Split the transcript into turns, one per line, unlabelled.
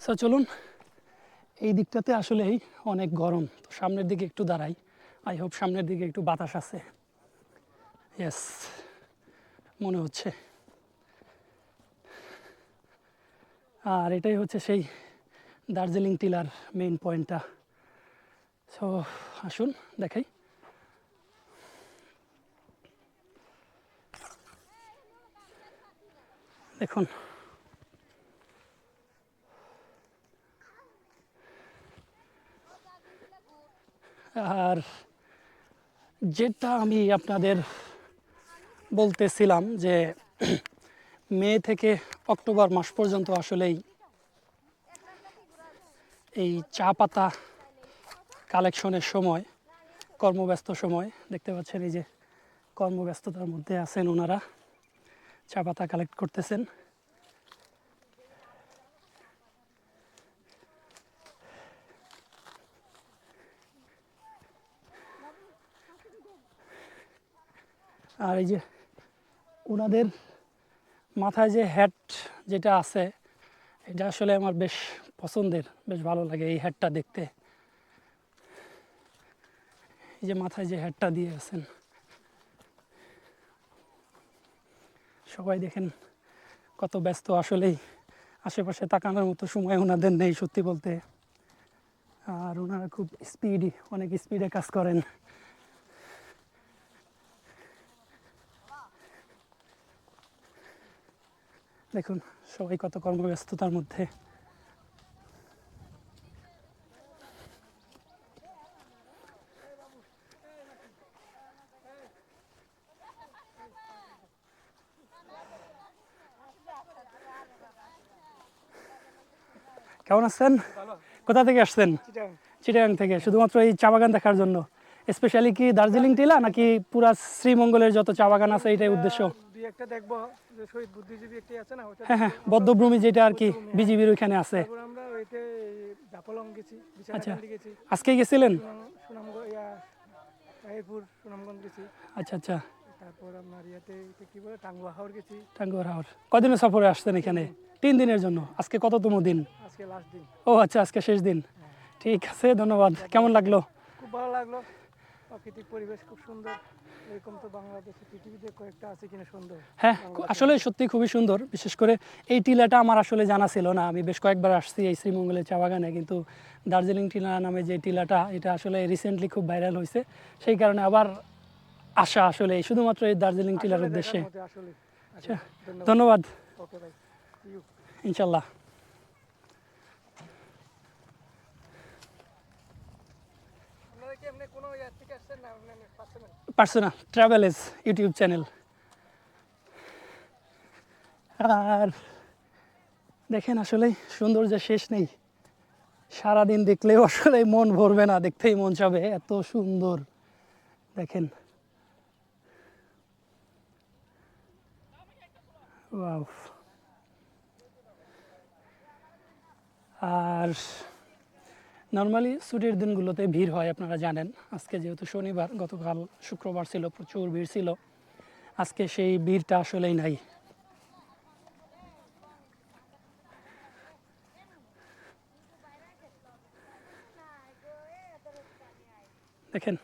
So চলুন। এই দিকটাতে আসলেই অনেক গরম। তো সামনের দিকে একটু দাঁড়াই। আই হোপ সামনের দিকে একটু বাতাস আছে। ইয়েস মনে হচ্ছে। আর এটাই হচ্ছে সেই দার্জিলিং টিলার মেইন পয়েন্টটা সো আসুন, দেখাই। দেখুন। আর যেটা আমি আপনাদের বলতেছিলাম যে মে থেকে অক্টোবর মাস পর্যন্ত আসলেই এই চা পাতা কালেকশনের সময়, কর্মব্যস্ত সময়, দেখতে পাচ্ছেন এই যে কর্মব্যস্ততার মধ্যে আছেন ওনারা, চা পাতা কালেক্ট করতেছেন। আর এই যে ওনাদের মাথায় যে হ্যাট যেটা আছে, এটা আসলে আমার বেশ পছন্দের, বেশ ভালো লাগে এই হ্যাটটা দেখতে। এই যে মাথায় যে হ্যাটটা দিয়ে আছেন। সবাই দেখেন কত ব্যস্ত আসলেই, আশেপাশে তাকানোর মতো সময় ওনাদের নেই সত্যি বলতে। আর ওনারা খুব স্পিডি অনেক স্পিডে কাজ করেন। দেখুন সবাই কত কর্মব্যস্ততার মধ্যে। কেমন আছেন? কোথা থেকে আসছেন? চিটাগাং। থেকে শুধুমাত্র এই চা বাগান দেখার জন্য। স্পেশালি কি দার্জিলিং টিলা নাকি পুরা শ্রীমঙ্গলের যত চা বাগান আছে এটাই উদ্দেশ্য?
একটা দেখব যে শহীদ বুদ্ধিজীবী একটি আছে না ওটা
হ্যাঁ হ্যাঁ বদ্ধভূমি যেটা আর কি বিজিবির ওইখানে আছে।
তারপর আমরা ওইতে জাপলং গেছি বিছানাকান্দি গেছি।
আজকে গেছিলেন?
সুনামগঞ্জ ইয়া তাহিরপুর সুনামগঞ্জ গেছি।
আচ্ছা আচ্ছা।
তারপর আপনার ইয়াতে এটা কি বলে টাঙ্গুয়া হাওর গেছি।
টাঙ্গুয়ার হাওর। কদিনের সফরে আসছেন এখানে? তিন দিনের জন্য। আজকে কততম দিন?
আজকে লাস্ট দিন।
ও আচ্ছা আজকে শেষ দিন। ঠিক আছে ধন্যবাদ। কেমন লাগল?
খুব ভালো লাগল। প্রাকৃতিক পরিবেশ খুব সুন্দর। এরকম তো বাংলাদেশে পৃথিবীতে কয়েকটা আছে কিনা সুন্দর।
হ্যাঁ আসলে সত্যি খুবই সুন্দর। বিশেষ করে এই টিলাটা আমার আসলে জানা ছিল না। আমি বেশ কয়েকবার আসছি এই শ্রীমঙ্গলের চা বাগানে কিন্তু দার্জিলিং টিলা নামে যে টিলাটা এটা আসলে রিসেন্টলি খুব ভাইরাল হয়েছে। সেই কারণে আবার আসা আসলে শুধুমাত্র এই দার্জিলিং টিলার উদ্দেশ্যে।
আসলে
আচ্ছা
ধন্যবাদ।
ইনশাল্লাহ
আপনারা কি এমনি কোনো ইয়ার থেকে আসছেন না এমনি personal
persona travels YouTube channel আর দেখেন আসলে সৌন্দর্যের শেষ নেই। সারাদিন দেখলেও আসলে মন ভরবে না, দেখতেই মন চাবে, এত সুন্দর। দেখেন. আর নর্মালি ছুটির দিনগুলোতে ভিড় হয়, আপনারা জানেন। আজকে যেহেতু শনিবার, গতকাল শুক্রবার ছিল, প্রচুর ভিড় ছিল। আজকে সেই ভিড়টা আসলেই নাই। দেখেন